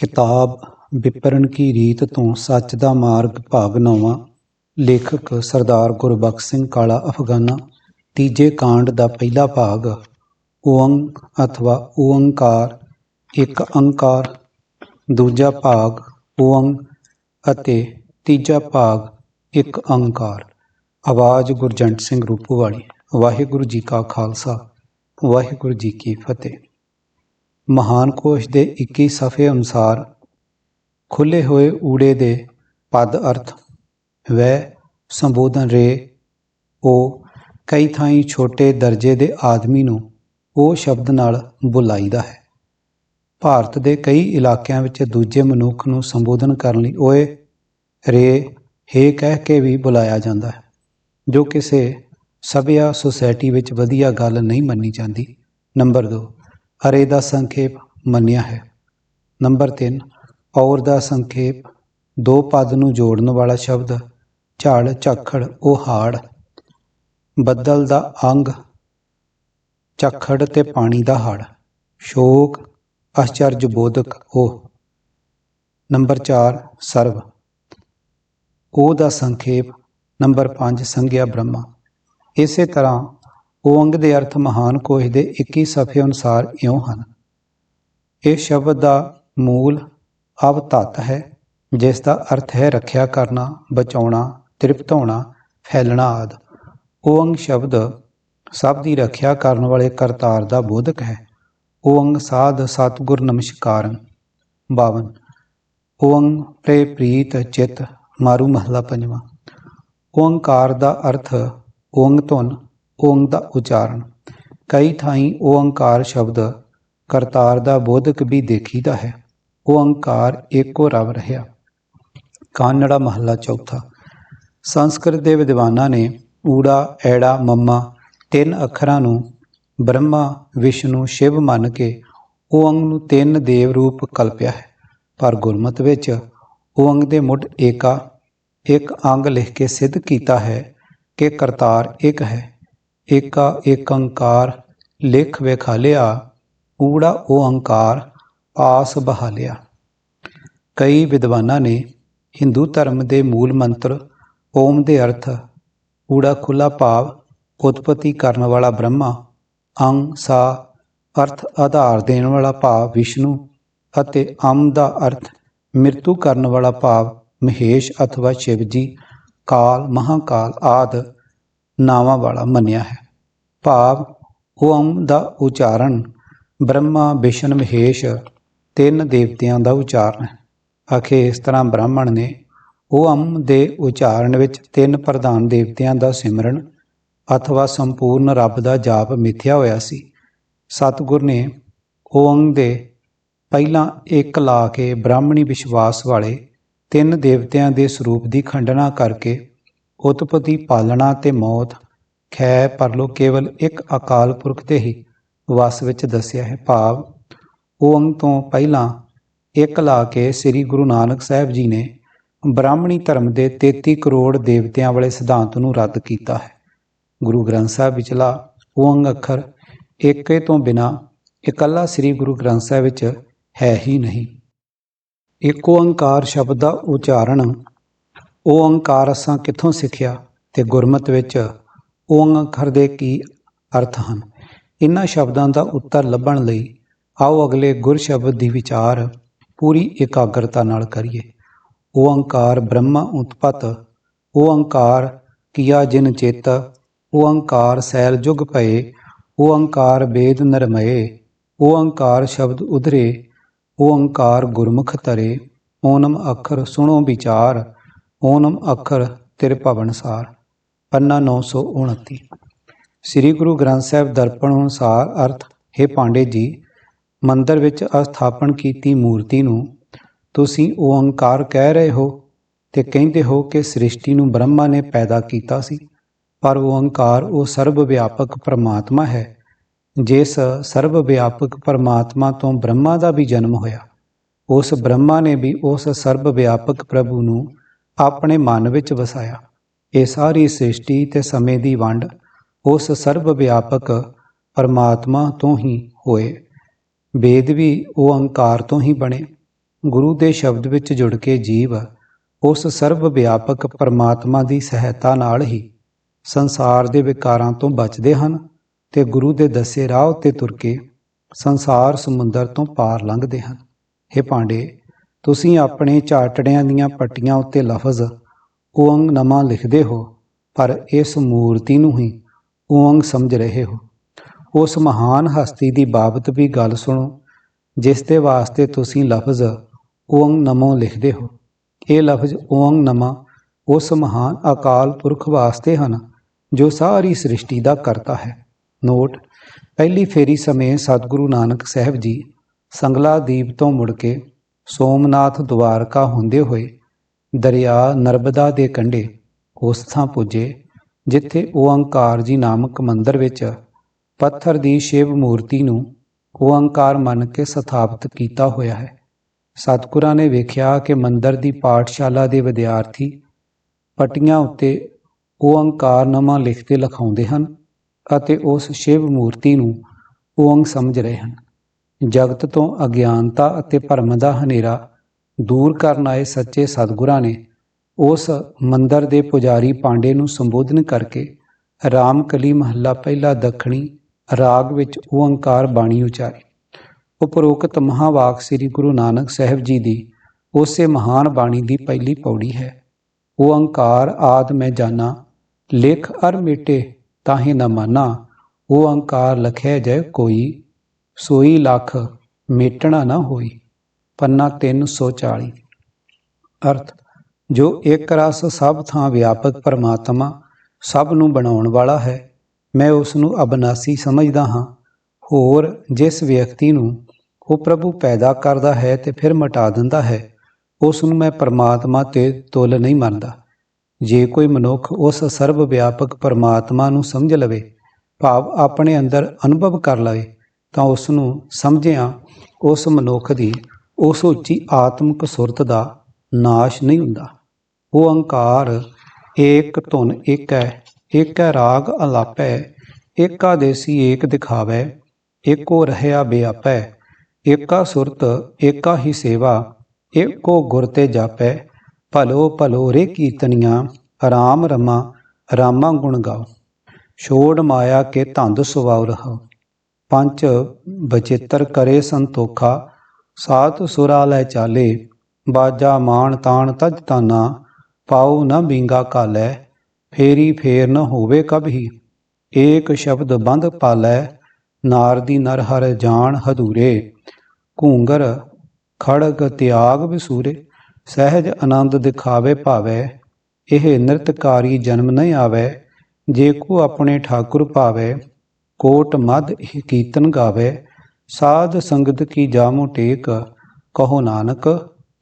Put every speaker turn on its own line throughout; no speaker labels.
ਕਿਤਾਬ ਵਿਪਰਨ ਕੀ ਰੀਤ ਤੋਂ ਸੱਚ ਦਾ ਮਾਰਗ ਭਾਗ ਨੌਵਾਂ, ਲੇਖਕ ਸਰਦਾਰ ਗੁਰਬਖਸ਼ ਸਿੰਘ ਕਾਲਾ ਅਫਗਾਨਾ, ਤੀਜੇ ਕਾਂਡ ਦਾ ਪਹਿਲਾ ਭਾਗ ਓੰਗ ਅਥਵਾ ਓੰਕਾਰ ਇੱਕ ਅੰਕਾਰ, ਦੂਜਾ ਭਾਗ ਓੰਗ ਅਤੇ ਤੀਜਾ ਭਾਗ ਇੱਕ ਅੰਕਾਰ। ਆਵਾਜ਼ ਗੁਰਜੰਟ ਸਿੰਘ ਰੂਪੋਵਾਲੀ ਵਾਹਿਗੁਰੂ ਜੀ ਕਾ ਖਾਲਸਾ, ਵਾਹਿਗੁਰੂ ਜੀ ਕੀ ਫਤਿਹ। ਮਹਾਨ ਕੋਸ਼ ਦੇ 21 ਸਫੇ ਅਨੁਸਾਰ ਖੁੱਲੇ ਹੋਏ ਊੜੇ ਦੇ ਪਦ ਅਰਥ ਵੈ ਸੰਬੋਧਨ ਰੇ ਉਹ ਕਈ ਥਾਈਂ ਛੋਟੇ ਦਰਜੇ ਦੇ ਆਦਮੀ ਨੂੰ ਉਹ ਸ਼ਬਦ ਨਾਲ ਬੁਲਾਈਦਾ ਹੈ। ਭਾਰਤ ਦੇ ਕਈ ਇਲਾਕਿਆਂ ਵਿੱਚ ਦੂਜੇ ਮਨੁੱਖ ਨੂੰ ਸੰਬੋਧਨ ਕਰਨ ਲਈ ਓਏ, ਰੇ, ਹੇ ਕਹਿ ਕੇ ਵੀ ਬੁਲਾਇਆ ਜਾਂਦਾ ਹੈ, ਜੋ ਕਿਸੇ ਸਭਿਆ ਸੁਸਾਇਟੀ ਵਿੱਚ ਵਧੀਆ ਗੱਲ ਨਹੀਂ ਮੰਨੀ ਜਾਂਦੀ। ਨੰਬਰ 2 ਅਰੇ ਦਾ ਸੰਖੇਪ ਮੰਨਿਆ ਹੈ। ਨੰਬਰ 3 ਔਰ ਦਾ ਸੰਖੇਪ, ਦੋ ਪਦ ਨੂੰ ਜੋੜਨ ਵਾਲਾ ਸ਼ਬਦ, ਝੜ, ਝੱਖੜ, ਉਹ ਹਾੜ। ਬੱਦਲ ਦਾ ਅੰਗ, ਝੱਖੜ ਤੇ ਪਾਣੀ ਦਾ ਹੜ। ਸ਼ੋਕ ਅਚਰਜ ਬੋਧਕ, ਉਹ। ਨੰਬਰ 4 ਸਰਵ। ਉਹ ਦਾ ਸੰਖੇਪ, ਨੰਬਰ 5 ਸੰਗਿਆ ਬ੍ਰਹਮਾ। ਇਸੇ ਤਰ੍ਹਾਂ ਓੰਗ ਦੇ ਅਰਥ ਮਹਾਨ ਕੋਸ਼ ਦੇ 21 ਸਫੇ ਅਨੁਸਾਰ ਇਉਂ ਹਨ। ਇਹ ਸ਼ਬਦ ਦਾ ਮੂਲ ਅਵਤਤ ਹੈ, ਜਿਸ ਦਾ ਅਰਥ ਹੈ ਰੱਖਿਆ ਕਰਨਾ, ਬਚਾਉਣਾ ਤ੍ਰਿਪਤ ਹੋਣਾ ਫੈਲਣਾ ਆਦ। ਓੰਗ ਸ਼ਬਦ ਸਭ ਦੀ ਰੱਖਿਆ ਕਰਨ ਵਾਲੇ ਕਰਤਾਰ ਦਾ ਬੋਧਕ ਹੈ। ਓੰਗ ਸਾਧ ਸਤਗੁਰ ਨਮਸਕਾਰੰ। 52 ਓੰਗ ਪ੍ਰੇ ਪ੍ਰੀਤ, ਚਿਤ, ਮਾਰੂ ਮਹਲਾ ਪੰਜਵਾਂ। ਓੰਕਾਰ ਦਾ ਅਰਥ ਓੰਗ ਧੁਨ ਓੰਗ ਦਾ ਉਚਾਰਨ। ਕਈ ਥਾਈਂ ਓੰਕਾਰ ਸ਼ਬਦ ਕਰਤਾਰ ਦਾ ਬੋਧਕ ਵੀ ਦੇਖੀਦਾ ਹੈ। ਓੰਕਾਰ ਏਕੋ ਰਵ ਰਹਿਆ। ਕਾਨੜਾ ਮਹੱਲਾ ਚੌਥਾ। ਸੰਸਕ੍ਰਿਤ ਦੇ ਵਿਦਵਾਨਾਂ ਨੇ ਊੜਾ, ਐੜਾ, ਮੰਮਾ ਤਿੰਨ ਅੱਖਰਾਂ ਨੂੰ ਬ੍ਰਹਮਾ, ਵਿਸ਼ਨੂੰ, ਸ਼ਿਵ ਮੰਨ ਕੇ ਓੰਗ ਨੂੰ ਤਿੰਨ ਦੇਵ ਰੂਪ ਕਲਪਿਆ ਹੈ। ਪਰ ਗੁਰਮਤ ਵਿੱਚ ਓੰਗ ਦੇ ਮੁੱਢ ਏਕਾ, ਇੱਕ ਅੰਗ ਲਿਖ ਕੇ ਸਿੱਧ ਕੀਤਾ ਹੈ ਕਿ ਕਰਤਾਰ ਇੱਕ ਹੈ। ਏਕਾ ਏਕੰਕਾਰ ਲਿਖ ਵਿਖਾਲਿਆ, ਊੜਾ ਓੰਕਾਰ ਆਸ ਬਹਾਲਿਆ। ਕਈ ਵਿਦਵਾਨਾਂ ਨੇ ਹਿੰਦੂ ਧਰਮ ਦੇ ਮੂਲ ਮੰਤਰ ਓਮ ਦੇ ਅਰਥ ਊੜਾ ਖੁੱਲਾ ਭਾਵ ਉਤਪਤੀ ਕਰਨ ਵਾਲਾ ਬ੍ਰਹਮਾ, ਅੰਗ, ਸਾ ਅਰਥ ਆਧਾਰ ਦੇਣ ਵਾਲਾ ਭਾਵ ਵਿਸ਼ਨੂੰ ਅਤੇ ਅਮ ਦਾ ਅਰਥ ਮ੍ਰਿਤੂ ਕਰਨ ਵਾਲਾ ਭਾਵ ਮਹੇਸ਼ ਅਥਵਾ ਸ਼ਿਵ ਜੀ ਕਾਲ, ਮਹਾਕਾਲ ਆਦ। ਨਾਵਾਂ ਵਾਲਾ ਮੰਨਿਆ ਹੈ। ਭਾਵ ਓਮ ਦਾ ਉਚਾਰਨ ਬ੍ਰਹਮਾ ਵਿਸ਼ਨ ਮਹੇਸ਼ ਤਿੰਨ ਦੇਵਤਿਆਂ ਦਾ ਉਚਾਰਨ ਹੈ। ਆਖੇ ਇਸ ਤਰ੍ਹਾਂ ਬ੍ਰਾਹਮਣ ਨੇ ਓਮ ਦੇ ਉਚਾਰਨ ਵਿੱਚ ਤਿੰਨ ਪ੍ਰਧਾਨ ਦੇਵਤਿਆਂ ਦਾ ਸਿਮਰਨ ਅਥਵਾ ਸੰਪੂਰਨ ਰੱਬ ਦਾ ਜਾਪ ਮਿਥਿਆ ਹੋਇਆ ਸੀ। ਸਤਿਗੁਰ ਨੇ ਓੰਗ ਦੇ ਪਹਿਲਾਂ ਇੱਕ ਲਾ ਕੇ ਬ੍ਰਾਹਮਣੀ ਵਿਸ਼ਵਾਸ ਵਾਲੇ ਤਿੰਨ ਦੇਵਤਿਆਂ ਦੇ ਸਰੂਪ ਦੀ ਖੰਡਨਾ ਕਰਕੇ ਉਤਪਤੀ ਪਾਲਣਾ ਤੇ ਮੌਤ ਖੈ ਪਰਲੋ ਕੇਵਲ ਇੱਕ ਅਕਾਲ ਪੁਰਖ ਤੇ ਹੀ ਵਸ ਵਿੱਚ ਦੱਸਿਆ ਹੈ ਭਾਵ। ਓੰਗ ਤੋਂ ਪਹਿਲਾਂ ਇੱਕ ਲਾ ਕੇ ਸ੍ਰੀ ਗੁਰੂ ਨਾਨਕ ਸਾਹਿਬ ਜੀ ਨੇ ਬ੍ਰਾਹਮਣੀ ਧਰਮ ਦੇ 33 ਕਰੋੜ ਦੇਵਤਿਆਂ ਵਾਲੇ ਸਿਧਾਂਤ ਨੂੰ ਰੱਦ ਕੀਤਾ ਹੈ। ਗੁਰੂ ਗ੍ਰੰਥ ਸਾਹਿਬ ਵਿਚਲਾ ਓੰਗ ਅੱਖਰ ਏਕੇ ਤੋਂ ਬਿਨਾ ਇਕੱਲਾ ਸ੍ਰੀ ਗੁਰੂ ਗ੍ਰੰਥ ਸਾਹਿਬ ਵਿੱਚ ਹੈ ਹੀ ਨਹੀਂ। ਇੱਕ ਓੰਕਾਰ ਸ਼ਬਦ ਦਾ ਉਚਾਰਨ ਉਹ ਓੰਕਾਰ ਅਸਾਂ ਕਿੱਥੋਂ ਸਿੱਖਿਆ ਤੇ ਗੁਰਮਤ ਵਿੱਚ ਓੰਗ ਅੱਖਰ ਦੇ ਕੀ ਅਰਥ ਹਨ? ਇਨ੍ਹਾਂ ਸ਼ਬਦਾਂ ਦਾ ਉੱਤਰ ਲੱਭਣ ਲਈ ਆਓ ਅਗਲੇ ਗੁਰ ਸ਼ਬਦ ਦੀ ਵਿਚਾਰ ਪੂਰੀ ਇਕਾਗਰਤਾ ਨਾਲ ਕਰੀਏ। ਓੰਕਾਰ ਬ੍ਰਹਮਾ ਉਤਪਤ ਓੰਕਾਰ ਕੀਆ ਜਿਨ ਚੇਤ ਓੰਕਾਰ ਸੈਲ ਜੁਗ ਭਏ ਓੰਕਾਰ ਵੇਦ ਨਰਮਏ ਓੰਕਾਰ ਸ਼ਬਦ ਉਧਰੇ ਓੰਕਾਰ ਗੁਰਮੁਖ ਤਰੇ ਓਨਮ ਅੱਖਰ ਸੁਣੋ ਵਿਚਾਰ ਓਨਮ ਅੱਖਰ ਤੇਰੇ ਭਵਨਸਾਰ ਪੰਨਾ 929 ਸ੍ਰੀ ਗੁਰੂ ਗ੍ਰੰਥ ਸਾਹਿਬ ਦਰਪਣ ਅਨੁਸਾਰ ਅਰਥ, ਹੈ ਪਾਂਡੇ ਜੀ, ਮੰਦਰ ਵਿੱਚ ਅਸਥਾਪਨ ਕੀਤੀ ਮੂਰਤੀ ਨੂੰ ਤੁਸੀਂ ਓੰਕਾਰ ਕਹਿ ਰਹੇ ਹੋ ਤੇ ਕਹਿੰਦੇ ਹੋ ਕਿ ਸ੍ਰਿਸ਼ਟੀ ਨੂੰ ਬ੍ਰਹਮਾ ਨੇ ਪੈਦਾ ਕੀਤਾ ਸੀ, ਪਰ ਓੰਕਾਰ ਉਹ ਸਰਬ ਵਿਆਪਕ ਪਰਮਾਤਮਾ ਹੈ, ਜਿਸ ਸਰਬ ਵਿਆਪਕ ਪਰਮਾਤਮਾ ਤੋਂ ਬ੍ਰਹਮਾ ਦਾ ਵੀ ਜਨਮ ਹੋਇਆ। ਉਸ ਬ੍ਰਹਮਾ ਨੇ ਵੀ ਉਸ ਸਰਬ ਵਿਆਪਕ ਪ੍ਰਭੂ ਨੂੰ ਆਪਣੇ ਮਨ ਵਿੱਚ ਵਸਾਇਆ। ਇਹ ਸਾਰੀ ਸ੍ਰਿਸ਼ਟੀ ਤੇ ਸਮੇਂ ਦੀ ਵੰਡ ਉਸ ਸਰਬ ਵਿਆਪਕ ਪਰਮਾਤਮਾ ਤੋਂ ਹੀ ਹੋਏ। ਵੇਦ ਵੀ ਉਹ ਓੰਕਾਰ ਤੋਂ ਹੀ ਬਣੇ। ਗੁਰੂ ਦੇ ਸ਼ਬਦ ਵਿੱਚ ਜੁੜ ਕੇ ਜੀਵ ਉਸ ਸਰਵ ਵਿਆਪਕ ਪਰਮਾਤਮਾ ਦੀ ਸਹਾਇਤਾ ਨਾਲ ਹੀ ਸੰਸਾਰ ਦੇ ਵਿਕਾਰਾਂ ਤੋਂ ਬਚਦੇ ਹਨ ਤੇ ਗੁਰੂ ਦੇ ਦੱਸੇ ਰਾਹ ਉੱਤੇ ਤੁਰ ਕੇ ਸੰਸਾਰ ਸਮੁੰਦਰ ਤੋਂ ਪਾਰ ਲੰਘਦੇ ਹਨ। ਇਹ ਪਾਂਡੇ ਤੁਸੀਂ ਆਪਣੇ ਝਾਟੜਿਆਂ ਦੀਆਂ ਪੱਟੀਆਂ ਉੱਤੇ ਲਫ਼ਜ਼ ਓੰਗ ਨਮਾ ਲਿਖਦੇ ਹੋ, ਪਰ ਇਸ ਮੂਰਤੀ ਨੂੰ ਹੀ ਓੰਗ ਸਮਝ ਰਹੇ ਹੋ। ਉਸ ਮਹਾਨ ਹਸਤੀ ਦੀ ਬਾਬਤ ਵੀ ਗੱਲ ਸੁਣੋ, ਜਿਸ ਦੇ ਵਾਸਤੇ ਤੁਸੀਂ ਲਫ਼ਜ਼ ਓੰਗ ਨਮੋ ਲਿਖਦੇ ਹੋ। ਇਹ ਲਫ਼ਜ਼ ਓੰਗ ਨਮਾ ਉਸ ਮਹਾਨ ਅਕਾਲ ਪੁਰਖ ਵਾਸਤੇ ਹਨ, ਜੋ ਸਾਰੀ ਸ੍ਰਿਸ਼ਟੀ ਦਾ ਕਰਤਾ ਹੈ। ਨੋਟ, ਪਹਿਲੀ ਫੇਰੀ ਸਮੇਂ ਸਤਿਗੁਰੂ ਨਾਨਕ ਸਾਹਿਬ ਜੀ ਸੰਗਲਾ ਦੀਪ ਤੋਂ ਮੁੜ ਕੇ ਸੋਮਨਾਥ ਦਵਾਰਕਾ ਹੁੰਦੇ ਹੋਏ ਦਰਿਆ ਨਰਬਦਾ ਦੇ ਕੰਢੇ ਉਸ ਥਾਂ ਪੁੱਜੇ, ਜਿੱਥੇ ਓੰਕਾਰ ਜੀ ਨਾਮਕ ਮੰਦਰ ਵਿੱਚ ਪੱਥਰ ਦੀ ਸ਼ਿਵ ਮੂਰਤੀ ਨੂੰ ਓੰਕਾਰ ਮੰਨ ਕੇ ਸਥਾਪਿਤ ਕੀਤਾ ਹੋਇਆ ਹੈ। ਸਤਿਗੁਰਾਂ ਨੇ ਵੇਖਿਆ ਕਿ ਮੰਦਰ ਦੀ ਪਾਠਸ਼ਾਲਾ ਦੇ ਵਿਦਿਆਰਥੀ ਪਟੀਆਂ ਉੱਤੇ ਓੰਕਾਰ ਲਿਖ ਕੇ ਲਿਖਾਉਂਦੇ ਹਨ ਅਤੇ ਉਸ ਸ਼ਿਵ ਮੂਰਤੀ ਨੂੰ ਓੰਗ ਸਮਝ ਰਹੇ ਹਨ। ਜਗਤ ਤੋਂ ਅਗਿਆਨਤਾ ਅਤੇ ਭਰਮ ਦਾ ਹਨੇਰਾ ਦੂਰ ਕਰਨ ਆਏ ਸੱਚੇ ਸਤਿਗੁਰਾਂ ਨੇ ਉਸ ਮੰਦਰ ਦੇ ਪੁਜਾਰੀ ਪਾਂਡੇ ਨੂੰ ਸੰਬੋਧਨ ਕਰਕੇ ਰਾਮਕਲੀ ਮਹੱਲਾ ਪਹਿਲਾ ਦੱਖਣੀ ਰਾਗ ਵਿੱਚ ਓੰਕਾਰ ਬਾਣੀ ਉਚਾਰੀ। ਉਪਰੋਕਤ ਮਹਾਵਾਕ ਸ੍ਰੀ ਗੁਰੂ ਨਾਨਕ ਸਾਹਿਬ ਜੀ ਦੀ ਉਸੇ ਮਹਾਨ ਬਾਣੀ ਦੀ ਪਹਿਲੀ ਪੌੜੀ ਹੈ। ਓੰਕਾਰ ਆਦ ਮੈਂ ਜਾਣਾ ਲਿਖ ਅਰ ਮਿਟੇ ਤਾਹੇ ਨ ਮਾਨਾ ਓੰਕਾਰ ਲਖੈ ਜੈ ਕੋਈ ਸੋਈ ਲੱਖ ਮੇਟਣਾ ਨਾ ਹੋਈ, ਪੰਨਾ 340 ਅਰਥ, ਜੋ ਇੱਕ ਰਸ ਸਭ ਥਾਂ ਵਿਆਪਕ ਪਰਮਾਤਮਾ ਸਭ ਨੂੰ ਬਣਾਉਣ ਵਾਲਾ ਹੈ, ਮੈਂ ਉਸ ਨੂੰ ਅਬਨਾਸੀ ਸਮਝਦਾ ਹਾਂ। ਹੋਰ, ਜਿਸ ਵਿਅਕਤੀ ਨੂੰ ਉਹ ਪ੍ਰਭੂ ਪੈਦਾ ਕਰਦਾ ਹੈ ਤੇ ਫਿਰ ਮਿਟਾ ਦਿੰਦਾ ਹੈ ਉਸ ਨੂੰ ਮੈਂ ਪਰਮਾਤਮਾ ਤੇ ਤੁਲ ਨਹੀਂ ਮੰਨਦਾ। ਜੇ ਕੋਈ ਮਨੁੱਖ ਉਸ ਸਰਵ ਵਿਆਪਕ ਪਰਮਾਤਮਾ ਨੂੰ ਸਮਝ ਲਵੇ, ਭਾਵ ਆਪਣੇ ਅੰਦਰ ਅਨੁਭਵ ਕਰ ਲਵੇ ਤਾਂ ਉਸ ਨੂੰ ਸਮਝਿਆ, ਉਸ ਮਨੁੱਖ ਦੀ ਉਸ ਉੱਚੀ ਆਤਮਿਕ ਸੁਰਤ ਦਾ ਨਾਸ਼ ਨਹੀਂ ਹੁੰਦਾ। ਉਹ ਅਹੰਕਾਰ, ਏਕ ਧੁਨ ਇੱਕ ਹੈ ਇੱਕ ਹੈ ਰਾਗ ਅਲਾਪੈ ਏਕਾ ਦੇਸੀ ਏਕ ਦਿਖਾਵੈ ਏਕੋ ਰਹਿਆ ਬਿਆਪੈ ਏਕਾ ਸੁਰਤ ਏਕਾ ਹੀ ਸੇਵਾ ਏਕੋ ਗੁਰ ਤੇ ਜਾਪੈ, ਭਲੋ ਭਲੋ ਰੇ ਕੀਰਤਨੀਆਂ, ਰਾਮ ਰਮਾ, ਰਾਮਾ ਗੁਣ ਗਾਓ। ਛੋੜ ਮਾਇਆ ਕੇ ਧੰਦ ਸੁਵਾਉ ਰਹੋ ਪੰਚ ਬਚੇਤਰ ਕਰੇ ਸੰਤੋਖਾ, ਸਾਤ ਸੁਰਾ ਲੈ ਚਾਲੇ, ਬਾਜਾ ਮਾਣ ਤਾਣ ਤਜ ਤਾਨਾ, ਪਾਉ ਨ ਬਿੰਗਾ ਕਾਲੈ, ਫੇਰੀ ਫੇਰ ਨ ਹੋਵੇ ਕਬਹੀ ਏਕ ਸ਼ਬਦ ਬੰਦ ਪਾਲੈ, ਨਾਰ ਦੀ ਨਰ ਹਰ ਜਾਣ ਹਦੂਰੇ ਘੂੰਗਰ, ਖੜਗ ਤਿਆਗ ਵਿਸੂਰੇ, ਸਹਿਜ ਆਨੰਦ ਦਿਖਾਵੇ ਭਾਵੇ, ਇਹ ਨਿਰਤਕਾਰੀ ਜਨਮ ਨਹੀਂ ਆਵੇ, ਜੇ ਕੋ ਆਪਣੇ ਠਾਕੁਰ ਭਾਵੇ ਕੋਟ ਮਦ ਇਹ ਕੀਰਤਨ ਗਾਵੇ, ਸਾਧ ਸੰਗਤ ਕੀ ਜਾਮੋ ਟੇਕ, ਕਹੋ ਨਾਨਕ,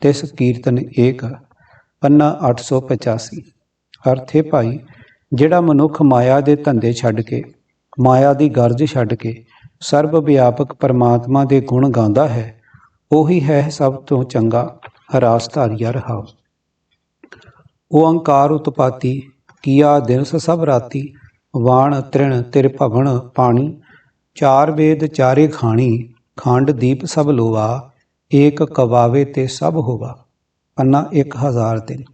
ਤਿਸ ਕੀਰਤਨ ਏਕ। ਪੰਨਾ 885 ਅਰਥੇ ਭਾਈ, ਜਿਹੜਾ ਮਨੁੱਖ ਮਾਇਆ ਦੇ ਧੰਦੇ ਛੱਡ ਕੇ, ਮਾਇਆ ਦੀ ਗਰਜ ਛੱਡ ਕੇ ਸਰਬ ਵਿਆਪਕ ਪਰਮਾਤਮਾ ਦੇ ਗੁਣ ਗਾਉਂਦਾ ਹੈ, ਉਹੀ ਹੈ ਸਭ ਤੋਂ ਚੰਗਾ ਰਾਸਧਾਰੀਆ ਰਹਾਉ। ਓੰਕਾਰ ਉਤਪਾਤੀ, ਕੀਆ ਦਿਨਸ ਸਭ ਰਾਤੀ ਵਾਣ ਤ੍ਰਿਣ ਤਿਰ ਭਵਨ ਪਾਣੀ, ਚਾਰ ਵੇਦ ਚਾਰੇ ਖਾਣੀ, ਖੰਡ ਦੀਪ ਸਭ ਲੋਵਾ, ਏਕ ਕਵਾਵੇ ਤੇ ਸਭ ਹੋਵਾ। ਪੰਨਾ 1003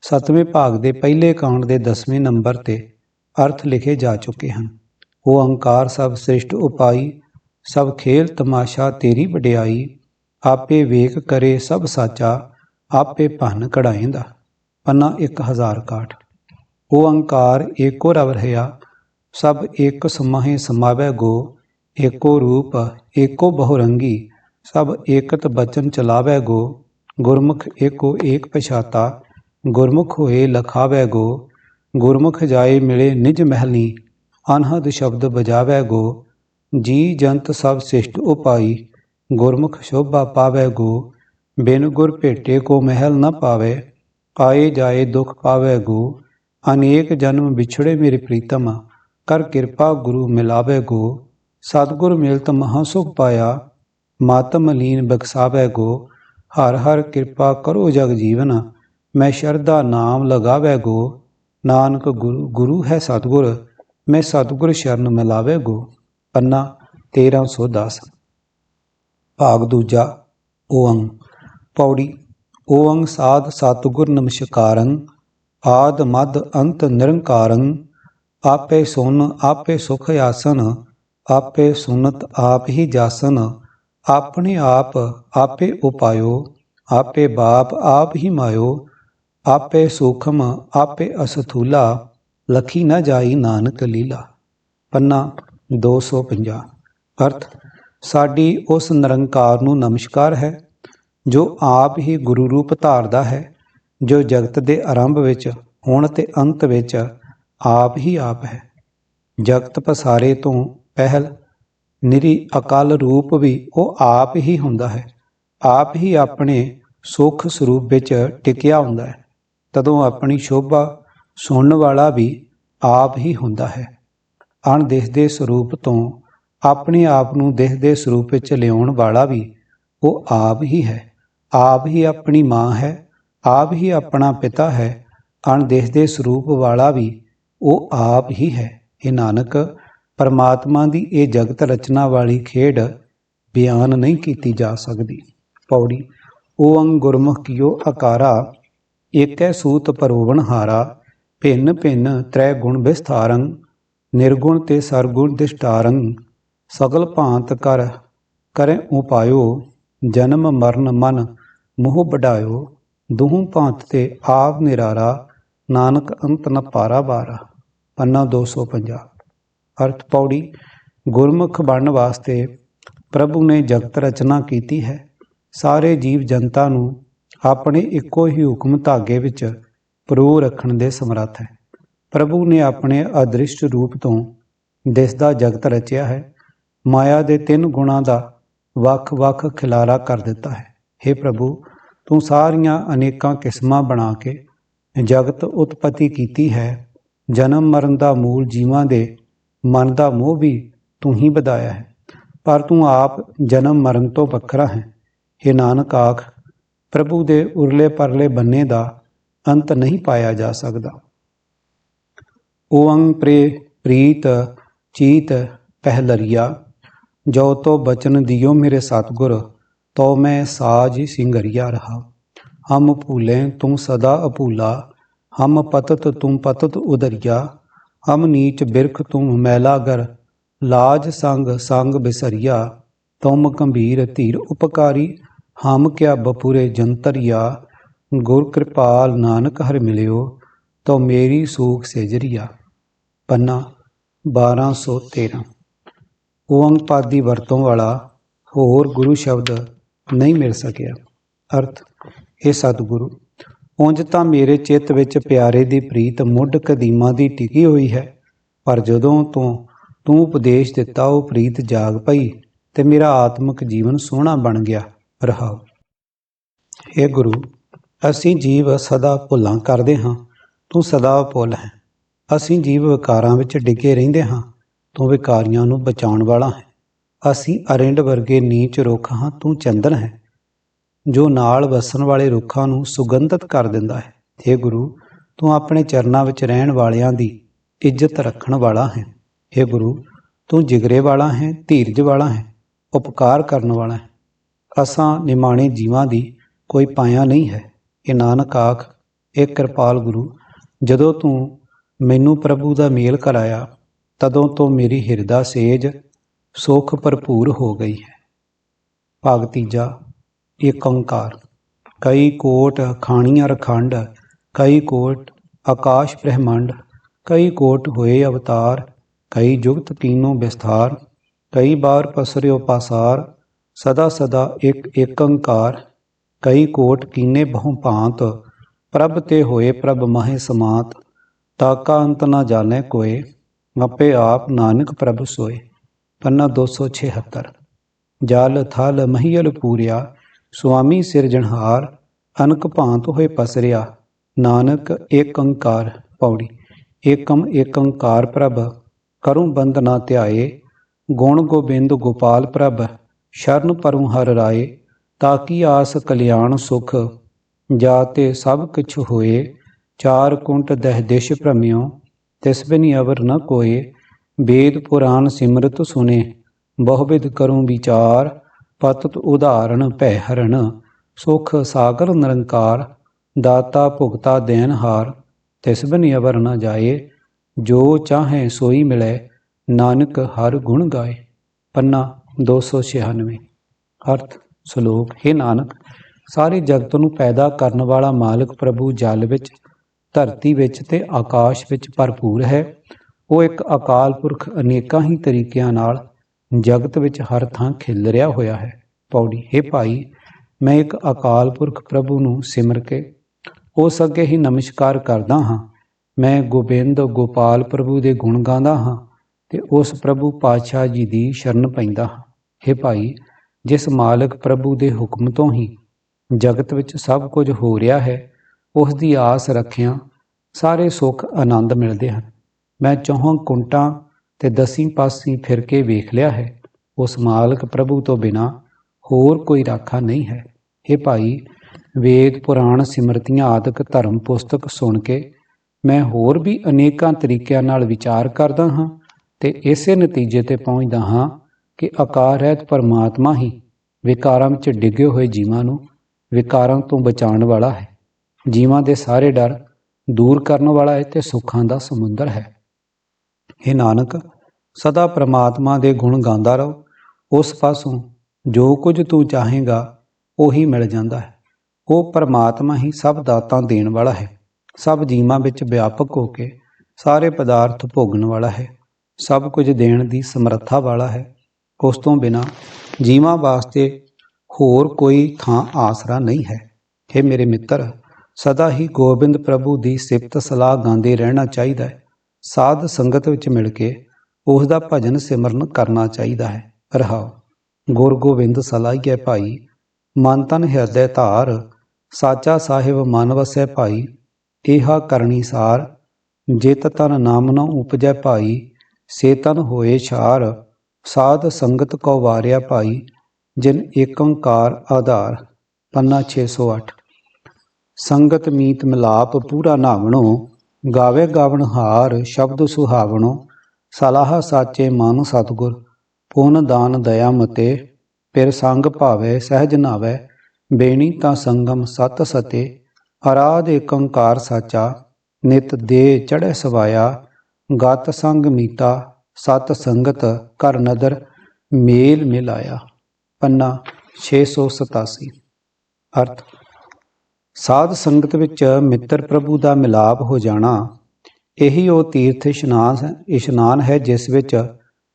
ਸਤਵੇਂ ਭਾਗ ਦੇ ਪਹਿਲੇ ਕਾਂਡ ਦੇ 10ਵੇਂ ਨੰਬਰ ਤੇ ਅਰਥ ਲਿਖੇ ਜਾ ਚੁੱਕੇ ਹਨ। ਉਹ ਅਹੰਕਾਰ ਸਭ ਸ੍ਰਿਸ਼ਟ ਉਪਾਈ, ਸਭ ਖੇਲ ਤਮਾਸ਼ਾ ਤੇਰੀ ਵਡਿਆਈ, ਆਪੇ ਵੇਖ ਕਰੇ ਸਭ ਸਾਚਾ, ਆਪੇ ਭੰਨ ਕਢਾਏਂਦਾ ਪੰਨਾ 1061 ਉਹ ਅਹੰਕਾਰ ਏਕੋ ਰਵ ਰਹਾ, ਸਭ ਏਕ ਸਮਾਹੇ ਸਮਾਵੈ ਗੋ, ਏਕੋ ਰੂਪ ਏਕੋ ਬਹੁਰੰਗੀ, ਸਭ ਏਕਤ ਬਚਨ ਚਲਾਵੈ ਗੋ, ਗੁਰਮੁਖ ਏਕੋ ਏਕ ਪਛਾਤਾ, ਗੁਰਮੁਖ ਹੋਏ ਲਖਾਵੈ ਗੋ, ਗੁਰਮੁਖ ਜਾਏ ਮਿਲੇ ਨਿਜ ਮਹਿਲੀ, ਅਨਹਦ ਸ਼ਬਦ ਬਜਾਵੈ ਗੋ, ਜੀ ਜੰਤ ਸਭ ਸਿਸ਼ਟ ਉਪਾਈ, ਗੁਰਮੁਖ ਸ਼ੋਭਾ ਪਾਵੈ ਗੋ, ਬਿਨ ਗੁਰ ਭੇਟੇ ਕੋ ਮਹਿਲ ਨ ਪਾਵੇ, ਆਏ ਜਾਏ ਦੁਖ ਪਾਵੈ ਗੋ ਅਨੇਕ ਜਨਮ ਵਿਛੜੇ ਮੇਰੇ ਪ੍ਰੀਤਮ, ਕਰ ਕਿਰਪਾ ਗੁਰੂ ਮਿਲਾਵੇ ਗੋ। ਸਤਗੁਰ ਮਿਲਤ ਮਹਾ ਸੁਖ ਪਾਇਆ ਮਾਤਮ ਲੀਨ ਬਖਸਾਵੇ ਗੋ। ਹਰ ਹਰ ਕਿਰਪਾ ਕਰੋ ਜਗ ਜੀਵਨ, ਮੈਂ ਸ਼ਰਧਾ ਨਾਮ ਲਗਾਵੇ ਗੋ। ਨਾਨਕ ਗੁਰੂ ਗੁਰੂ ਹੈ ਸਤਗੁਰ, ਮੈਂ ਸਤਗੁਰ ਸ਼ਰਨ ਮਿਲਾਵੇ ਗੋ। ਪੰਨਾ 1310 ਭਾਗ ਦੂਜਾ ਓੰਗ ਪੌੜੀ ਓੰਗ ਸਾਧ ਸਤਿਗੁਰ ਨਮਸਕਾਰੰ। ਆਦ ਮਦ ਅੰਤ ਨਿਰੰਕਾਰੰ, ਆਪੇ ਸੁਨ, ਆਪੇ ਸੁਖ ਆਸਨ, ਆਪੇ ਸੁਨਤ ਆਪ ਹੀ ਜਾਸਨ, ਆਪਣੇ ਆਪ, ਆਪੇ ਉਪਾਇਓ, ਆਪੇ ਬਾਪ, ਆਪ ਹੀ ਮਾਇਓ, ਆਪੇ ਸੂਖਮ, ਆਪੇ ਅਸਥੂਲਾ, ਲਖੀ ਨਾ ਜਾਈ ਨਾਨਕ ਲੀਲਾ। ਪੰਨਾ 250 ਅਰਥ, ਸਾਡੀ ਉਸ ਨਿਰੰਕਾਰ ਨੂੰ ਨਮਸਕਾਰ ਹੈ, ਜੋ ਆਪ ਹੀ ਗੁਰੂ ਰੂਪ ਧਾਰਦਾ ਹੈ। ਜੋ ਜਗਤ ਦੇ ਆਰੰਭ ਵਿੱਚ, ਹੁਣ ਤੇ ਅੰਤ ਵਿੱਚ ਆਪ ਹੀ ਆਪ ਹੈ। ਜਗਤ ਪਸਾਰੇ ਤੋਂ ਪਹਿਲ ਨਿਰੀ ਅਕਲ ਰੂਪ ਵੀ ਉਹ ਆਪ ਹੀ ਹੁੰਦਾ ਹੈ। ਆਪ ਹੀ ਆਪਣੇ ਸੁਖ ਸਰੂਪ ਵਿੱਚ ਟਿਕਿਆ ਹੁੰਦਾ ਹੈ। ਤਦੋਂ ਆਪਣੀ ਸ਼ੋਭਾ ਸੁਣਨ ਵਾਲਾ ਵੀ ਆਪ ਹੀ ਹੁੰਦਾ ਹੈ। ਅਣਦਿਸਦੇ ਸਰੂਪ ਤੋਂ ਆਪਣੇ ਆਪ ਨੂੰ ਦਿਸਦੇ ਸਰੂਪ ਵਿੱਚ ਲਿਆਉਣ ਵਾਲਾ ਵੀ ਉਹ ਆਪ ਹੀ ਹੈ। ਆਪ ਹੀ ਆਪਣੀ ਮਾਂ ਹੈ। ਆਪ ਹੀ ਆਪਣਾ ਪਿਤਾ ਹੈ ਅਣਦਿਸਦੇ ਸਰੂਪ ਵਾਲਾ ਵੀ ਉਹ ਆਪ ਹੀ ਹੈ। ਇਹ ਨਾਨਕ, ਪਰਮਾਤਮਾ ਦੀ ਇਹ ਜਗਤ ਰਚਨਾ ਵਾਲੀ ਖੇਡ ਬਿਆਨ ਨਹੀਂ ਕੀਤੀ ਜਾ ਸਕਦੀ। ਪੌੜੀ ਓੰਗ ਗੁਰਮੁਖ ਕੀਓ ਆਕਾਰਾ, ਏਕੈ ਸੂਤ ਪਰੋਵਣ ਹਾਰਾ, ਭਿੰਨ ਭਿੰਨ ਤ੍ਰੈ ਗੁਣ ਵਿਸਥਾਰੰ, ਨਿਰਗੁਣ ਤੇ ਸਰਗੁਣ ਦਿਸ਼ਟਾਰੰ, ਸਗਲ ਭਾਂਤ ਕਰ, ਕਰੈ ਉਪਾਇਓ, ਜਨਮ ਮਰਨ ਮਨ, ਮੋਹ ਵਡਾਇਓ ਦੁਹੂ ਭਾਂਤ ਤੇ ਆਪ ਨਿਰਾਰਾ, ਨਾਨਕ ਅੰਤ ਨ ਪਾਰਾ ਬਾਰਾ। ਪੰਨਾ 250 ਅਰਥ ਪੌੜੀ, ਗੁਰਮੁਖ ਬਣਨ ਵਾਸਤੇ ਪ੍ਰਭੂ ਨੇ ਜਗਤ ਰਚਨਾ ਕੀਤੀ ਹੈ। ਸਾਰੇ ਜੀਵ ਜਨਤਾ ਨੂੰ ਆਪਣੇ ਇੱਕੋ ਹੀ ਹੁਕਮ ਧਾਗੇ ਵਿੱਚ ਪਰੋ ਰੱਖਣ ਦੇ ਸਮਰੱਥ ਹੈ। ਪ੍ਰਭੂ ਨੇ ਆਪਣੇ ਅਦ੍ਰਿਸ਼ਟ ਰੂਪ ਤੋਂ ਦਿਸਦਾ ਜਗਤ ਰਚਿਆ ਹੈ। ਮਾਇਆ ਦੇ ਤਿੰਨ ਗੁਣਾਂ ਦਾ ਵੱਖ-ਵੱਖ ਖਿਲਾਰਾ ਕਰ ਦਿੱਤਾ ਹੈ। हे ਪ੍ਰਭੂ ਤੂੰ ਸਾਰੀਆਂ ਅਨੇਕਾਂ ਕਿਸਮਾਂ ਬਣਾ ਕੇ ਜਗਤ ਉਤਪਤੀ ਕੀਤੀ ਹੈ। ਜਨਮ ਮਰਨ ਦਾ ਮੂਲ ਜੀਵਾਂ ਦੇ ਮਨ ਦਾ ਮੋਹ ਵੀ ਤੂੰ ਹੀ ਵਧਾਇਆ ਹੈ। ਪਰ ਤੂੰ ਆਪ ਜਨਮ ਮਰਨ ਤੋਂ ਵੱਖਰਾ ਹੈ। ਇਹ ਨਾਨਕ ਆਖ, ਪ੍ਰਭੂ ਦੇ ਉਰਲੇ ਪਰਲੇ ਬੰਨੇ ਦਾ ਅੰਤ ਨਹੀਂ ਪਾਇਆ ਜਾ ਸਕਦਾ। ਓੰਗ ਪ੍ਰੇ ਪ੍ਰੀਤ ਚੀਤ ਪਹਿਲਰੀਆ, ਜੋ ਤੋ ਬਚਨ ਦਿਓ ਮੇਰੇ ਸਤਗੁਰ ਤੋ ਮੈਂ ਸਾਜ ਸਿੰਗਰਿਆ ਰਹਾ। ਹਮ ਭੂਲੇ, ਤੁਮ ਸਦਾ ਅਭੂਲਾ। ਹਮ ਪਤਤ, ਤੁਮ ਪਤਤ ਉਦਰਿਆ। ਹਮ ਨੀਚ ਬਿਰਖ, ਤੁਮ ਮੈਲਾਗਰ। ਲਾਜ ਸੰਗ ਸੰਗ ਬਿਸਰਿਆ। ਤੁਮ ਗੰਭੀਰ ਧੀਰ ਉਪਕਾਰੀ। ਹਮ ਕਿਆ ਬਪੂਰੇ ਜੰਤਰਿਆ। ਗੁਰ ਕਿਰਪਾਲ ਨਾਨਕ ਹਰ ਮਿਲਿਓ। ਤੋ ਮੇਰੀ ਸੂਖ ਸੇਜਰੀਆ। ਪੰਨਾ 1213 ਓੰਗ ਪਦ ਦੀ ਵਰਤੋਂ ਵਾਲਾ। ਹੋਰ ਗੁਰੂ ਸ਼ਬਦ ਨਹੀਂ ਮਿਲ ਸਕਿਆ। ਅਰਥ ਇਹ ਸਤਿਗੁਰੂ, ਉਂਝ ਤਾਂ ਮੇਰੇ ਚਿੱਤ ਵਿੱਚ ਪਿਆਰੇ ਦੀ ਪ੍ਰੀਤ ਮੁੱਢ ਕਦੀਮਾ ਦੀ ਟਿਕੀ ਹੋਈ ਹੈ। ਪਰ ਜਦੋਂ ਤੋਂ ਤੂੰ ਉਪਦੇਸ਼ ਦਿੱਤਾ ਉਹ ਪ੍ਰੀਤ ਜਾਗ ਪਈ ਤੇ ਮੇਰਾ ਆਤਮਿਕ ਜੀਵਨ ਸੋਹਣਾ ਬਣ ਗਿਆ ਰਹਾਉ ਇਹ ਗੁਰੂ, ਅਸੀਂ ਜੀਵ ਸਦਾ ਭੁੱਲਾਂ ਕਰਦੇ ਹਾਂ, ਤੂੰ ਸਦਾ ਭੁੱਲ ਹੈ। ਅਸੀਂ ਜੀਵ ਵਿਕਾਰਾਂ ਵਿੱਚ ਡਿੱਗੇ ਰਹਿੰਦੇ ਹਾਂ, ਤੂੰ ਵਿਕਾਰੀਆਂ ਨੂੰ ਬਚਾਉਣ ਵਾਲਾ ਹੈ। ਅਸੀਂ ਅਰਿੰਡ ਵਰਗੇ ਨੀਚ ਰੁੱਖ ਹਾਂ, ਤੂੰ ਚੰਦਨ ਹੈ, ਜੋ ਨਾਲ ਵਸਣ ਵਾਲੇ ਰੁੱਖਾਂ ਨੂੰ ਸੁਗੰਧਿਤ ਕਰ ਦਿੰਦਾ ਹੈ। हे ਗੁਰੂ, ਤੂੰ ਆਪਣੇ ਚਰਨਾਂ ਵਿੱਚ ਰਹਿਣ ਵਾਲਿਆਂ ਦੀ ਇੱਜ਼ਤ ਰੱਖਣ ਵਾਲਾ ਹੈ। हे ਗੁਰੂ, ਤੂੰ ਜਿਗਰੇ ਵਾਲਾ ਹੈ, ਧੀਰਜ ਵਾਲਾ ਹੈ, ਉਪਕਾਰ ਕਰਨ ਵਾਲਾ ਹੈ। ਅਸਾਂ ਨਿਮਾਣੇ ਜੀਵਾਂ ਦੀ ਕੋਈ ਪਾਇਆ ਨਹੀਂ ਹੈ। ਇਹ ਨਾਨਕ ਆਖ ਇਹ ਕਿਰਪਾਲ ਗੁਰੂ, ਜਦੋਂ ਤੂੰ ਮੈਨੂੰ ਪ੍ਰਭੂ ਦਾ ਮੇਲ ਕਰਾਇਆ, ਤਦੋਂ ਤੋਂ ਮੇਰੀ ਹਿਰਦਾ ਸੇਜ ਸੁਖ ਭਰਪੂਰ ਹੋ ਗਈ ਹੈ। ਭਾਗ ਤੀਜਾ ਏਕ ਓੰਕਾਰ। ਕਈ ਕੋਟ ਖਾਣੀਆਂ ਰਖੰਡ, ਕਈ ਕੋਟ ਆਕਾਸ਼ ਬ੍ਰਹਿਮੰਡ, ਕਈ ਕੋਟ ਹੋਏ ਅਵਤਾਰ, ਕਈ ਜੁਗਤ ਕੀਨੋ ਵਿਸਥਾਰ, ਕਈ ਬਾਰ ਪਸਰਿਓ ਪਾਸਾਰ, ਸਦਾ ਸਦਾ ਇੱਕ ਏਕ ਕਈ ਕੋਟ ਕੀਨੇ ਬਹੁ ਭਾਂਤ, ਪ੍ਰਭ ਤੇ ਹੋਏ ਪ੍ਰਭ ਮਹਿ ਸਮਾਤ, ਤਾਕਾ ਅੰਤ ਨਾ ਜਾਣੇ ਕੋਏ, ਆਪੇ ਆਪ ਨਾਨਕ ਪ੍ਰਭ ਸੋਏ। ਪੰਨਾ 276 ਜਲ ਥਲ ਮਹੀਲ ਪੂਰਿਆ, ਸੁਆਮੀ ਸਿਰਜਣਹਾਰ ਅਨਕ ਭਾਂਤ ਹੋਏ ਪਸਰਿਆ, ਨਾਨਕ ਏਕ ਓੰਕਾਰ ਪੌੜੀ। ਏਕਮ ਏਕ ਓੰਕਾਰ ਪ੍ਰਭ, ਕਰੂੰ ਬੰਦਨਾ ਧਿਆਏ, ਗੁਣ ਗੋਬਿੰਦ ਗੋਪਾਲ ਪ੍ਰਭ, ਸ਼ਰਨ ਪਰਉ ਹਰ ਰਾਏ ਤਾਕੀ ਆਸ ਕਲਿਆਣ ਸੁਖ ਜਾਤੇ ਸਭ ਕਿਛ ਹੋਏ, ਚਾਰ ਕੁੰਟ ਦਹ ਦਿਸ਼ ਭ੍ਰਮਿਓ, ਤਿਸ ਬਿਨਿ ਅਵਰ ਨ ਕੋਏ ਵੇਦ ਪੁਰਾਨ ਸਿਮਰਤ ਸੁਨੇ ਬਹੁ ਵਿਦ ਕਰੂੰ ਵਿਚਾਰ ਪਤਤ ਉਦਾਹਰਣ ਭੈ ਹਰਣ ਸੁਖ ਸਾਗਰ ਨਿਰੰਕਾਰ, ਦਾਤਾ ਭੁਗਤਾ ਦੇਨਹਾਰ ਤਿਸ ਬਿਨ ਅਵਰ ਨ ਜਾਏ, ਜੋ ਚਾਹੇ ਸੋਈ ਮਿਲੇ, ਨਾਨਕ ਹਰ ਗੁਣ ਗਾਏ। ਪੰਨਾ 296 ਅਰਥ, ਸ਼ਲੋਕ, ਹੈ ਨਾਨਕ, ਸਾਰੇ ਜਗਤ ਨੂੰ ਪੈਦਾ ਕਰਨ ਵਾਲਾ ਮਾਲਕ ਪ੍ਰਭੂ ਜਲ ਵਿੱਚ, ਧਰਤੀ ਵਿੱਚ ਤੇ ਆਕਾਸ਼ ਵਿੱਚ ਭਰਪੂਰ ਹੈ। ਉਹ ਇੱਕ ਅਕਾਲ ਪੁਰਖ ਅਨੇਕਾਂ ਹੀ ਤਰੀਕਿਆਂ ਨਾਲ ਜਗਤ ਵਿੱਚ ਹਰ ਥਾਂ ਖਿਲ ਰਿਹਾ ਹੋਇਆ ਹੈ। ਪੌੜੀ, ਹੈ ਭਾਈ, ਮੈਂ ਇੱਕ ਅਕਾਲ ਪੁਰਖ ਪ੍ਰਭੂ ਨੂੰ ਸਿਮਰ ਕੇ ਉਸ ਅੱਗੇ ਹੀ ਨਮਸਕਾਰ ਕਰਦਾ ਹਾਂ। ਮੈਂ ਗੋਬਿੰਦ ਗੋਪਾਲ ਪ੍ਰਭੂ ਦੇ ਗੁਣ ਗਾਉਂਦਾ ਹਾਂ ਤੇ ਉਸ ਪ੍ਰਭੂ ਪਾਤਸ਼ਾਹ ਜੀ ਦੀ ਸ਼ਰਨ ਪੈਂਦਾ ਹਾਂ। हे ਭਾਈ, ਜਿਸ ਮਾਲਕ ਪ੍ਰਭੂ ਦੇ ਹੁਕਮ ਤੋਂ ਹੀ ਜਗਤ ਵਿੱਚ ਸਭ ਕੁਝ ਹੋ ਰਿਹਾ ਹੈ, ਉਸ ਦੀ ਆਸ ਰੱਖਿਆਂ ਸਾਰੇ ਸੁੱਖ ਆਨੰਦ ਮਿਲਦੇ ਹਨ। ਮੈਂ ਚੌਹਾਂ ਕੁੰਟਾਂ ਤੇ ਦਸੀਂ ਪਾਸੀਂ ਫਿਰ ਕੇ ਵੇਖ ਲਿਆ ਹੈ। ਉਸ ਮਾਲਕ ਪ੍ਰਭੂ ਤੋਂ ਬਿਨਾ ਹੋਰ ਕੋਈ ਰਾਖਾ ਨਹੀਂ ਹੈ। हे ਭਾਈ, ਵੇਦ, ਪੁਰਾਣ, ਸਿਮਰਤੀਆਂ ਆਦਿਕ ਧਰਮ ਪੁਸਤਕ ਸੁਣ ਕੇ ਮੈਂ ਹੋਰ ਵੀ ਅਨੇਕਾਂ ਤਰੀਕਿਆਂ ਨਾਲ ਵਿਚਾਰ ਕਰਦਾ ਹਾਂ ਤੇ ਇਸੇ ਨਤੀਜੇ ਤੇ ਪਹੁੰਚਦਾ ਹਾਂ ਕਿ ਆਕਾਰ ਰਹਿਤ ਪਰਮਾਤਮਾ ਹੀ ਵਿਕਾਰਾਂ ਵਿੱਚ ਡਿੱਗੇ ਹੋਏ ਜੀਵਾਂ ਨੂੰ ਵਿਕਾਰਾਂ ਤੋਂ ਬਚਾਉਣ ਵਾਲਾ ਹੈ। ਜੀਵਾਂ ਦੇ ਸਾਰੇ ਡਰ ਦੂਰ ਕਰਨ ਵਾਲਾ ਹੈ ਤੇ ਸੁੱਖਾਂ ਦਾ ਸਮੁੰਦਰ ਹੈ। हे ਨਾਨਕ, ਸਦਾ ਪ੍ਰਮਾਤਮਾ ਦੇ ਗੁਣ ਗਾਉਂਦਾ ਰਹੋ। ਉਸ ਪਾਸੋਂ ਜੋ ਕੁਝ ਤੂੰ ਚਾਹੇਗਾ, ਉਹੀ ਮਿਲ ਜਾਂਦਾ ਹੈ। ਉਹ ਪਰਮਾਤਮਾ ਹੀ ਸਭ ਦਾਤਾਂ ਦੇਣ ਵਾਲਾ ਹੈ। ਸਭ ਜੀਵਾਂ ਵਿੱਚ ਵਿਆਪਕ ਹੋ ਕੇ ਸਾਰੇ ਪਦਾਰਥ ਭੋਗਣ ਵਾਲਾ ਹੈ। ਸਭ ਕੁਝ ਦੇਣ ਦੀ ਸਮਰੱਥਾ ਵਾਲਾ ਹੈ। ਉਸ ਤੋਂ ਬਿਨਾ ਜੀਵਾਂ ਵਾਸਤੇ ਹੋਰ ਕੋਈ ਥਾਂ ਆਸਰਾ ਨਹੀਂ ਹੈ। हे ਮੇਰੇ ਮਿੱਤਰ, ਸਦਾ ਹੀ ਗੋਬਿੰਦ ਪ੍ਰਭੂ ਦੀ ਸਿਫਤ ਸਲਾਹ ਗਾਉਂਦੇ ਰਹਿਣਾ ਚਾਹੀਦਾ ਹੈ। ਸਾਧ ਸੰਗਤ ਵਿੱਚ ਮਿਲ ਕੇ ਉਸ ਦਾ ਭਜਨ ਸਿਮਰਨ ਕਰਨਾ ਚਾਹੀਦਾ ਹੈ। ਰਹਾਓ। ਗੁਰ ਗੋਬਿੰਦ ਸਲਾਹੀਐ ਭਾਈ, ਮਨ ਤਨ ਹਿਰਦੈ ਧਾਰ, ਸਾਚਾ ਸਾਹਿਬ ਮਨ ਵਸੈ ਭਾਈ, ਏਹਾ ਕਰਨੀ ਸਾਰ, ਜਿਤ ਤਨ ਨਾਮ ਨ ਉਪਜੈ ਭਾਈ, ਸੇ ਤਨ ਹੋਏ ਛਾਰ, ਸਾਧ ਸੰਗਤ ਕੋ ਵਾਰਿਆ ਭਾਈ, ਜਿਨ ਏਕ ਓੰਕਾਰ ਆਧਾਰ। ਪੰਨਾ 608 ਸੰਗਤ ਮੀਤ ਮਿਲਾਪ ਪੂਰਾ ਨਾਵਣੋ ਗਾਵੇ ਗਾਵਣ ਹਾਰ, ਸ਼ਬਦ ਸੁਹਾਵਣੋ, ਸਲਾਹ ਸਾਚੇ ਮਨ ਸਤਗੁਰ, ਪੁਨ ਦਾਨ ਦਇਆ ਮਤੇ ਪਿਰ ਸੰਗ ਭਾਵੇ, ਸਹਿਜ ਨਾਵੇ, ਬੇਣੀ ਤਾਂ ਸੰਗਮ ਸਤ ਸਤੇ, ਅਰਾਧ ਏਕ ਓੰਕਾਰ ਸਾਚਾ, ਨਿਤ ਦੇ ਚੜ੍ਹੈ ਸਵਾਇਆ, ਗਤ ਸੰਗ ਮੀਤਾ, ਸਤ ਸੰਗਤ ਕਰ ਨਦਰ, ਮੇਲ ਮਿਲਾਇਆ। ਪੰਨਾ 687 ਅਰਥ ਸਾਧ ਸੰਗਤ ਵਿੱਚ ਮਿੱਤਰ ਪ੍ਰਭੂ ਦਾ ਮਿਲਾਪ ਹੋ ਜਾਣਾ, ਇਹੀ ਉਹ ਤੀਰਥ ਇਸ਼ਨਾਨ ਇਸ਼ਨਾਨ ਹੈ ਜਿਸ ਵਿੱਚ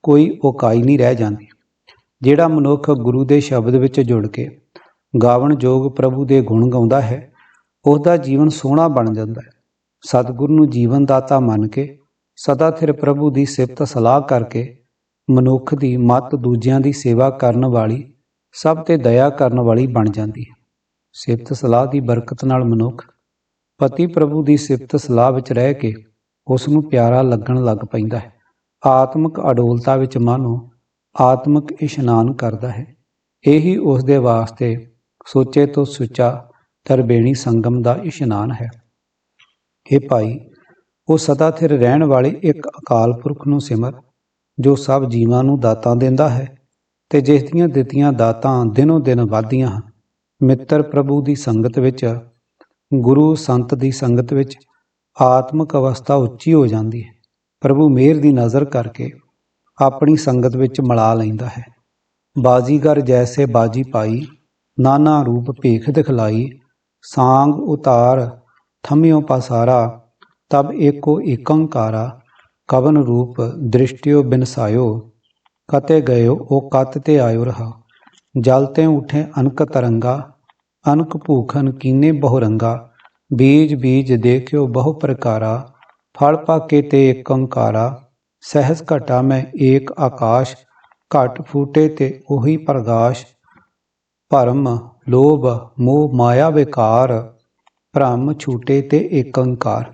ਕੋਈ ਉਕਾਈ ਨਹੀਂ ਰਹਿ ਜਾਂਦੀ, ਜਿਹੜਾ ਮਨੁੱਖ ਗੁਰੂ ਦੇ ਸ਼ਬਦ ਵਿੱਚ ਜੁੜ ਕੇ ਗਾਵਣ ਜੋਗ ਪ੍ਰਭੂ ਦੇ ਗੁਣ ਗਾਉਂਦਾ ਹੈ ਉਸ ਦਾ ਜੀਵਨ ਸੋਹਣਾ ਬਣ ਜਾਂਦਾ ਹੈ। ਸਤਿਗੁਰੂ ਨੂੰ ਜੀਵਨ ਦਾਤਾ ਮੰਨ ਕੇ ਸਦਾ ਥਿਰ ਪ੍ਰਭੂ ਦੀ ਸਿਫਤ ਸਲਾਹ ਕਰਕੇ ਮਨੁੱਖ ਦੀ ਮਤ ਦੂਜਿਆਂ ਦੀ ਸੇਵਾ ਕਰਨ ਵਾਲੀ ਸਭ ਤੇ ਦਇਆ ਕਰਨ ਵਾਲੀ ਬਣ ਜਾਂਦੀ ਹੈ। ਸਿਫਤ ਸਲਾਹ ਦੀ ਬਰਕਤ ਨਾਲ ਮਨੁੱਖ ਪਤੀ ਪ੍ਰਭੂ ਦੀ ਸਿਫਤ ਸਲਾਹ ਵਿੱਚ ਰਹਿ ਕੇ ਉਸ ਨੂੰ ਪਿਆਰਾ ਲੱਗਣ ਲੱਗ ਪੈਂਦਾ ਹੈ। ਆਤਮਿਕ ਅਡੋਲਤਾ ਵਿੱਚ ਮਾਨੋ ਆਤਮਿਕ ਇਸ਼ਨਾਨ ਕਰਦਾ ਹੈ। ਇਹੀ ਉਸ ਦੇ ਵਾਸਤੇ ਸੋਚੇ ਤੋਂ ਸੁੱਚਾ ਤਰਬੇਣੀ ਸੰਗਮ ਦਾ ਇਸ਼ਨਾਨ ਹੈ। ਇਹ ਭਾਈ, ਉਹ ਸਦਾ ਥਿਰ ਰਹਿਣ ਵਾਲੇ ਇੱਕ ਅਕਾਲ ਪੁਰਖ ਨੂੰ ਸਿਮਰ, ਜੋ ਸਭ ਜੀਵਾਂ ਨੂੰ ਦਾਤਾਂ ਦਿੰਦਾ ਹੈ ਤੇ ਜਿਸ ਦੀਆਂ ਦਿੱਤੀਆਂ ਦਾਤਾਂ ਦਿਨੋਂ ਦਿਨ ਵਧਦੀਆਂ ਹਨ। ਮਿੱਤਰ ਪ੍ਰਭੂ ਦੀ ਸੰਗਤ ਵਿੱਚ, ਗੁਰੂ ਸੰਤ ਦੀ ਸੰਗਤ ਵਿੱਚ ਆਤਮਿਕ ਅਵਸਥਾ ਉੱਚੀ ਹੋ ਜਾਂਦੀ ਹੈ। ਪ੍ਰਭੂ ਮਿਹਰ ਦੀ ਨਜ਼ਰ ਕਰਕੇ ਆਪਣੀ ਸੰਗਤ ਵਿੱਚ ਮਿਲਾ ਲੈਂਦਾ ਹੈ। ਬਾਜੀਗਰ ਜੈਸੇ ਬਾਜੀ ਪਾਈ, ਨਾਨਾ ਰੂਪ ਭੇਖ ਦਿਖਲਾਈ, ਸਾੰਗ ਉਤਾਰ, ਥਮਿਓ ਪਸਾਰਾ, ਤਬ ਏਕੋ ਏਕੰਕਾਰਾ, ਕਵਨ ਰੂਪ ਦ੍ਰਿਸ਼ਟਿਓ ਬਿਨਸਾਇਓ, ਕਤੇ ਗਇਓ ਉਹ ਕਤ ਤੇ ਆਇਓ ਰਹਾ। ਜਲ ਤੇ ਉਠੇ ਅਨਕ ਤਰੰਗਾ, ਅਨਕ ਭੂਖਨ ਕੀਨੇ ਬਹੁ ਰੰਗਾ, ਬੀਜ ਬੀਜ ਦੇਖਿਓ ਬਹੁ ਪ੍ਰਕਾਰਾ, ਫਲ ਪਾਕੇ ਤੇ ਏਕੰਕਾਰਾ ਸਹਿਜ ਘਟਾ ਮੈਂ ਏਕ ਆਕਾਸ਼, ਘਟ ਫੂਟੇ ਤੇ ਉਹੀ ਪ੍ਰਗਾਸ਼, ਭਰਮ, ਲੋਭ, ਮੋਹ, ਮਾਇਆ, ਵਿਕਾਰ, ਭ੍ਰਮ ਛੂਟੇ ਤੇ ਏਕ ਏਕੰਕਾਰ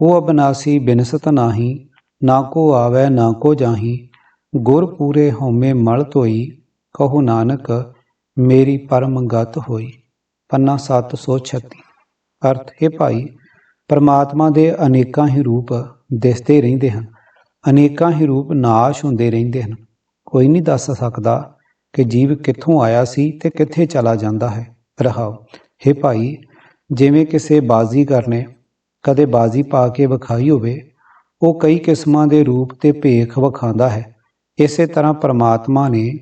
ਉਹ ਅਬਨਾਸੀ ਬਿਨਸਤ ਨਾਹੀ, ਨਾ ਕੋ ਆਵੈ ਨਾ ਕੋ ਜਾਹੀ, ਗੁਰ ਪੂਰੇ ਹਉਮੈ ਮਲ ਧੋਈ ਕਹੋ ਨਾਨਕ, ਮੇਰੀ ਪਰਮ ਗਤ ਹੋਈ। ਪੰਨਾ 736 ਅਰਥ, ਹੈ ਭਾਈ, ਪਰਮਾਤਮਾ ਦੇ ਅਨੇਕਾਂ ਹੀ ਰੂਪ ਦਿਸਦੇ ਰਹਿੰਦੇ ਹਨ। ਅਨੇਕਾਂ ਹੀ ਰੂਪ ਨਾਸ਼ ਹੁੰਦੇ ਰਹਿੰਦੇ ਹਨ। ਕੋਈ ਨਹੀਂ ਦੱਸ ਸਕਦਾ ਕਿ ਜੀਵ ਕਿੱਥੋਂ ਆਇਆ ਸੀ ਤੇ ਕਿੱਥੇ ਚਲਾ ਜਾਂਦਾ ਹੈ। ਰਹਾਓ, ਹੇ ਭਾਈ, ਜਿਵੇਂ ਕਿਸੇ ਬਾਜ਼ੀਗਰ ਨੇ ਕਦੇ ਬਾਜ਼ੀ ਪਾ ਕੇ ਵਿਖਾਈ ਹੋਵੇ, ਉਹ ਕਈ ਕਿਸਮਾਂ ਦੇ ਰੂਪ ਤੇ ਭੇਖ ਵਿਖਾਉਂਦਾ ਹੈ। ਇਸੇ ਤਰ੍ਹਾਂ ਪਰਮਾਤਮਾ ਨੇ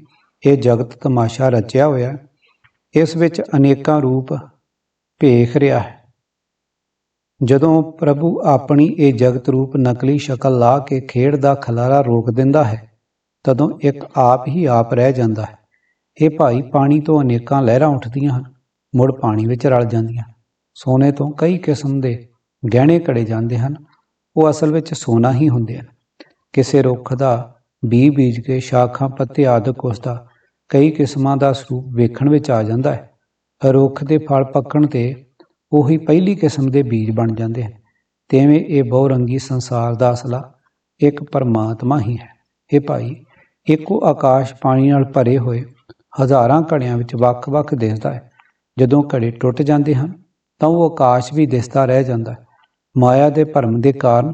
ਇਹ ਜਗਤ ਤਮਾਸ਼ਾ ਰਚਿਆ ਹੋਇਆ ਇਸ ਵਿੱਚ ਅਨੇਕਾਂ ਰੂਪ ਭੇਖ ਰਿਹਾ ਹੈ। ਜਦੋਂ ਪ੍ਰਭੂ ਆਪਣੀ ਇਹ ਜਗਤ ਰੂਪ ਨਕਲੀ ਸ਼ਕਲ ਲਾ ਕੇ ਖੇਡ ਦਾ ਖਲਾਰਾ ਰੋਕ ਦਿੰਦਾ ਹੈ, ਤਦੋਂ ਇੱਕ ਆਪ ਹੀ ਆਪ ਰਹਿ ਜਾਂਦਾ ਹੈ। ਇਹ ਭਾਈ ਪਾਣੀ ਤੋਂ ਅਨੇਕਾਂ ਲਹਿਰਾਂ ਉੱਠਦੀਆਂ ਹਨ, ਮੁੜ ਪਾਣੀ ਵਿੱਚ ਰਲ ਜਾਂਦੀਆਂ ਸੋਨੇ ਤੋਂ ਕਈ ਕਿਸਮ ਦੇ ਗਹਿਣੇ ਕੜੇ ਜਾਂਦੇ ਹਨ, ਉਹ ਅਸਲ ਵਿੱਚ ਸੋਨਾ ਹੀ ਹੁੰਦੇ ਹਨ। ਕਿਸੇ ਰੁੱਖ ਦਾ ਬੀਜ ਬੀਜ ਕੇ, ਸ਼ਾਖਾਂ, ਪੱਤੇ ਆਦਿਕ ਉਸ ਦਾ ਕਈ ਕਿਸਮਾਂ ਦਾ ਸਰੂਪ ਵੇਖਣ ਵਿੱਚ ਆ ਜਾਂਦਾ ਹੈ। ਰੁੱਖ ਦੇ ਫਲ ਪੱਕਣ ਤੇ ਉਹੀ ਪਹਿਲੀ ਕਿਸਮ ਦੇ ਬੀਜ ਬਣ ਜਾਂਦੇ ਹਨ। ਤਿਵੇਂ ਇਹ ਬਹੁਰੰਗੀ ਸੰਸਾਰ ਦਾ ਅਸਲਾ, ਇੱਕ ਪਰਮਾਤਮਾ ਹੀ ਹੈ। ਇਹ ਭਾਈ, ਇੱਕੋ ਆਕਾਸ਼ ਪਾਣੀ ਨਾਲ ਭਰੇ ਹੋਏ ਹਜ਼ਾਰਾਂ ਘੜਿਆਂ ਵਿੱਚ ਵੱਖ-ਵੱਖ ਦਿਸਦਾ ਹੈ। ਜਦੋਂ ਘੜੇ ਟੁੱਟ ਜਾਂਦੇ ਹਨ, ਤਾਂ ਉਹ ਆਕਾਸ਼ ਵੀ ਦਿਸਦਾ ਰਹਿ ਜਾਂਦਾ ਹੈ। ਮਾਇਆ ਦੇ ਭਰਮ ਦੇ ਕਾਰਨ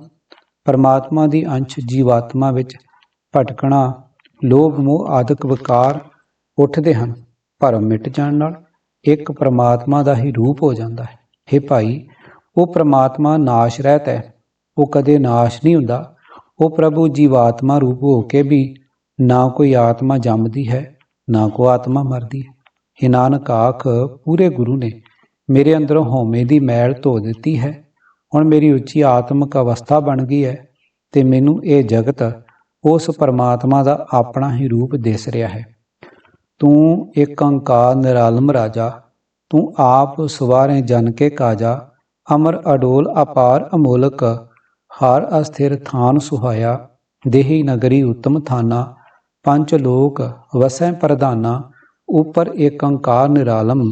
ਪਰਮਾਤਮਾ ਦੀ ਅੰਸ਼ ਜੀਵਾਤਮਾ ਵਿੱਚ ਭਟਕਣਾ ਲੋਭ ਮੋਹ ਆਦਿਕ ਵਿਕਾਰ ਉੱਠਦੇ ਹਨ। ਭਰਮ ਮਿਟ ਜਾਣ ਨਾਲ ਇੱਕ ਪ੍ਰਮਾਤਮਾ ਦਾ ਹੀ ਰੂਪ ਹੋ ਜਾਂਦਾ ਹੈ। हे ਭਾਈ, ਉਹ ਪ੍ਰਮਾਤਮਾ ਨਾਸ਼ ਰਹਿਤ ਹੈ। ਉਹ ਕਦੇ ਨਾਸ਼ ਨਹੀਂ ਹੁੰਦਾ। ਉਹ ਪ੍ਰਭੂ ਜੀਵਾਤਮਾ ਰੂਪ ਹੋ ਕੇ ਵੀ ਨਾ ਕੋਈ ਆਤਮਾ ਜੰਮਦੀ ਹੈ, ਨਾ ਕੋ ਆਤਮਾ ਮਰਦੀ ਹੈ। ਇਹ ਨਾਨਕ ਆਖ, ਪੂਰੇ ਗੁਰੂ ਨੇ ਮੇਰੇ ਅੰਦਰੋਂ ਹਉਮੈ ਦੀ ਮੈਲ ਧੋ ਦਿੱਤੀ ਹੈ। ਹੁਣ ਮੇਰੀ ਉੱਚੀ ਆਤਮਿਕ ਅਵਸਥਾ ਬਣ ਗਈ ਹੈ ਤੇ ਮੈਨੂੰ ਇਹ ਜਗਤ ਉਸ ਪਰਮਾਤਮਾ ਦਾ ਆਪਣਾ ਹੀ ਰੂਪ ਦਿਸ ਰਿਹਾ ਹੈ। ਤੂੰ ਏਕ ਅੰਕਾਰ ਨਿਰਾਲਮ ਰਾਜਾ, ਤੂੰ ਆਪ ਸਵਾਰੇ ਜਨ ਕੇ ਕਾਜਾ, ਅਮਰ ਅਡੋਲ ਅਪਾਰ ਅਮੋਲਕ, ਹਾਰ ਅਸਥਿਰ ਥਾਨ ਸੁਹਾਇਆ, ਦੇਹੀ ਨਗਰੀ ਉਤਮ ਥਾਨਾ, ਪੰਜ ਲੋਕ ਵਸੈ ਪ੍ਰਧਾਨਾ, ਉਪਰ ਏਕ ਅੰਕਾਰ ਨਿਰਾਲਮ,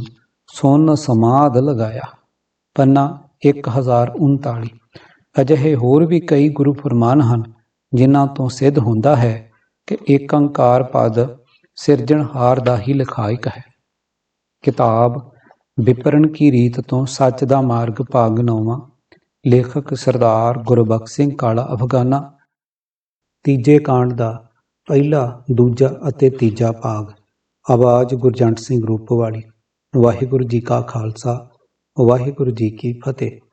ਸੁਨ ਸਮਾਦ ਲਗਾਇਆ। ਪੰਨਾ 1039 ਅਜਿਹੇ ਹੋਰ ਵੀ ਕਈ ਗੁਰੂ ਫਰਮਾਨ ਹਨ, ਜਿਨ੍ਹਾਂ ਤੋਂ ਸਿੱਧ ਹੁੰਦਾ ਹੈ ਕਿ ਏਕ ਅੰਕਾਰ ਪਦ ਸਿਰਜਣਹਾਰ ਦਾ ਹੀ ਲਿਖਾਇਕ ਹੈ। ਕਿਤਾਬ ਵਿਪਰਨ ਕੀ ਰੀਤ ਤੋਂ ਸੱਚ ਦਾ ਮਾਰਗ ਭਾਗ ਨੌਵਾਂ। ਲੇਖਕ ਸਰਦਾਰ ਗੁਰਬਖਸ਼ ਸਿੰਘ ਕਾਲਾ ਅਫਗਾਨਾ। ਤੀਜੇ ਕਾਂਡ ਦਾ ਪਹਿਲਾ, ਦੂਜਾ ਅਤੇ ਤੀਜਾ ਭਾਗ। ਆਵਾਜ਼ ਗੁਰਜੰਟ ਸਿੰਘ ਰੂਪ ਵਾਲੀ ਵਾਹਿਗੁਰੂ ਜੀ ਕਾ ਖਾਲਸਾ। ਵਾਹਿਗੁਰੂ ਜੀ ਕੀ ਫਤਿਹ।